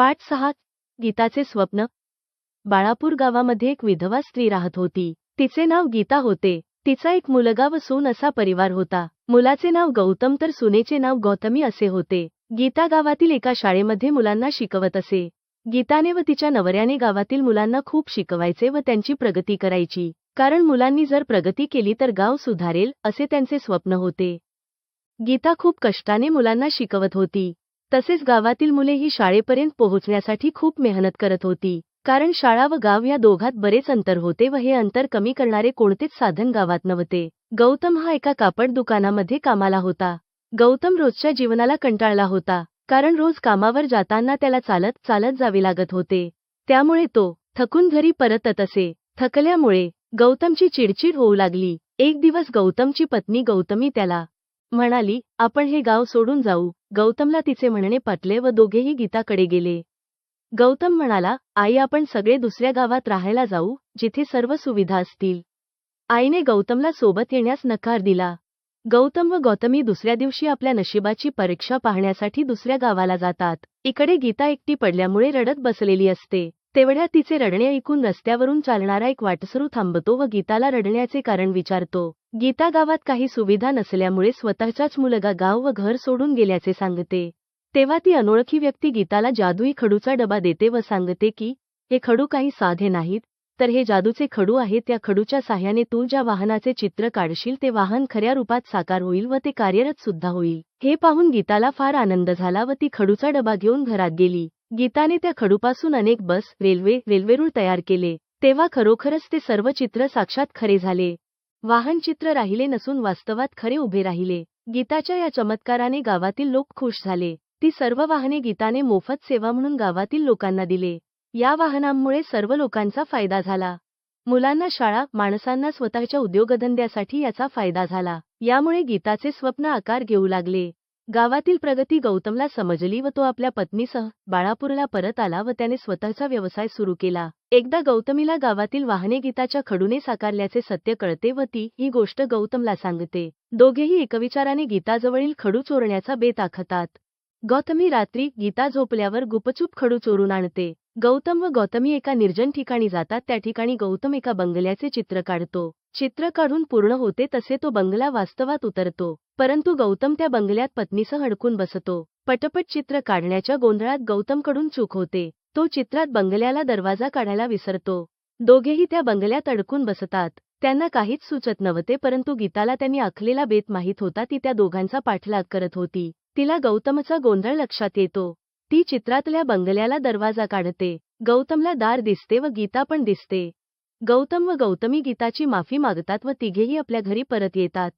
पाठ सहा गीताचे स्वप्न. बाळापूर गावामध्ये एक विधवा स्त्री राहत होती. तिचे नाव गीता होते. तिचा एक मुलगा व सून असा परिवार होता. मुलाचे नाव गौतम तर सुनेचे नाव गौतमी असे होते. गीता गावातील एका शाळेमध्ये मुलांना शिकवत असे. गीताने व तिच्या नवऱ्याने गावातील मुलांना खूप शिकवायचे व त्यांची प्रगती करायची. कारण मुलांनी जर प्रगती केली तर गाव सुधारेल असे त्यांचे स्वप्न होते. गीता खूप कष्टाने मुलांना शिकवत होती. तसेच गावातील मुले ही शाळेपर्यंत पोहोचण्यासाठी खूप मेहनत करत होती. कारण शाळा व गाव या दोघात बरेच अंतर होते व हे अंतर कमी करणारे कोणतेच साधन गावात नव्हते. गौतम हा एका कापड दुकानामध्ये कामाला होता. गौतम रोजच्या जीवनाला कंटाळला होता. कारण रोज कामावर जाताना त्याला चालत चालत जावे लागत होते. त्यामुळे तो थकून घरी परतत असे. थकल्यामुळे गौतमची चिडचिड होऊ लागली. एक दिवस गौतमची पत्नी गौतमी त्याला म्हणाली आपण हे गाव सोडून जाऊ. गौतमला तिचे म्हणणे पटले व दोघेही गीताकडे गेले. गौतम म्हणाला आई आपण सगळे दुसऱ्या गावात राहायला जाऊ जिथे सर्व सुविधा असतील. आईने गौतमला सोबत येण्यास नकार दिला. गौतम व गौतमी दुसऱ्या दिवशी आपल्या नशिबाची परीक्षा पाहण्यासाठी दुसऱ्या गावाला जातात. इकडे गीता एकटी पडल्यामुळे रडत बसलेली असते. तेवढ्या तिचे रडणे ऐकून रस्त्यावरून चालणारा एक वाटसरू थांबतो व गीताला रडण्याचे कारण विचारतो. गीता गावात काही सुविधा नसल्यामुळे स्वतःचाच मुलगा गाव व घर सोडून गेल्याचे सांगते. तेव्हा ती अनोळखी व्यक्ती गीताला जादुई खडूचा डबा देते व सांगते की हे खडू काही साधे नाहीत. तर हे जादूचे खडू आहेत त्या खडूच्या साह्याने तू ज्या वाहनाचे चित्र काढशील ते वाहन खऱ्या रूपात साकार होईल व ते कार्यरत सुद्धा होईल. हे पाहून गीताला फार आनंद झाला व ती खडूचा डबा घेऊन घरात गेली. गीताने त्या खडूपासून अनेक बस रेल्वे रेल्वेरूळ तयार केले. तेव्हा खरोखरच ते सर्व चित्र साक्षात खरे झाले. वाहन चित्र राहिले नसून वास्तवात खरे उभे राहिले. गीताच्या या चमत्काराने गावातील लोक खुश झाले. ती सर्व वाहने गीताने मोफत सेवा म्हणून गावातील लोकांना दिले. या वाहनांमुळे सर्व लोकांचा फायदा झाला. मुलांना शाळा माणसांना स्वतःच्या उद्योगधंद्यासाठी याचा फायदा झाला. यामुळे गीताचे स्वप्न आकार घेऊ लागले. गावातील प्रगती गौतमला समजली व तो आपल्या पत्नीसह बाळापूरला परत आला व त्याने स्वतःचा व्यवसाय सुरू केला. एकदा गौतमीला गावातील वाहने गीताच्या खडूने साकारल्याचे सत्य कळते व ती ही गोष्ट गौतमला सांगते. दोघेही एकविचाराने गीताजवळील खडू चोरण्याचा बेत आखतात. गौतमी रात्री गीता झोपल्यावर गुपचूप खडू चोरून आणते. गौतम व गौतमी एका निर्जन ठिकाणी जातात. त्या ठिकाणी गौतम एका बंगल्याचे चित्र काढतो. चित्र काढून पूर्ण होते तसे तो बंगला वास्तवात उतरतो. परंतु गौतम त्या बंगल्यात पत्नीसह अडकून बसतो. पटपट चित्र काढण्याच्या गोंधळात गौतमकडून चूक होते. तो चित्रात बंगल्याला दरवाजा काढायला विसरतो. दोघेही त्या बंगल्यात अडकून बसतात. त्यांना काहीच सुचत नव्हते परंतु गीताला त्यांनी आखलेला बेत माहीत होता ती त्या दोघांचा पाठलाग करत होती. तिला गौतमचा गोंधळ लक्षात येतो. ती चित्रातल्या बंगल्याला दरवाजा काढते. गौतमला दार दिसते व गीता पण दिसते. गौतम व गौतमी गीताची माफी मागतात व तिघेही आपल्या घरी परत येतात.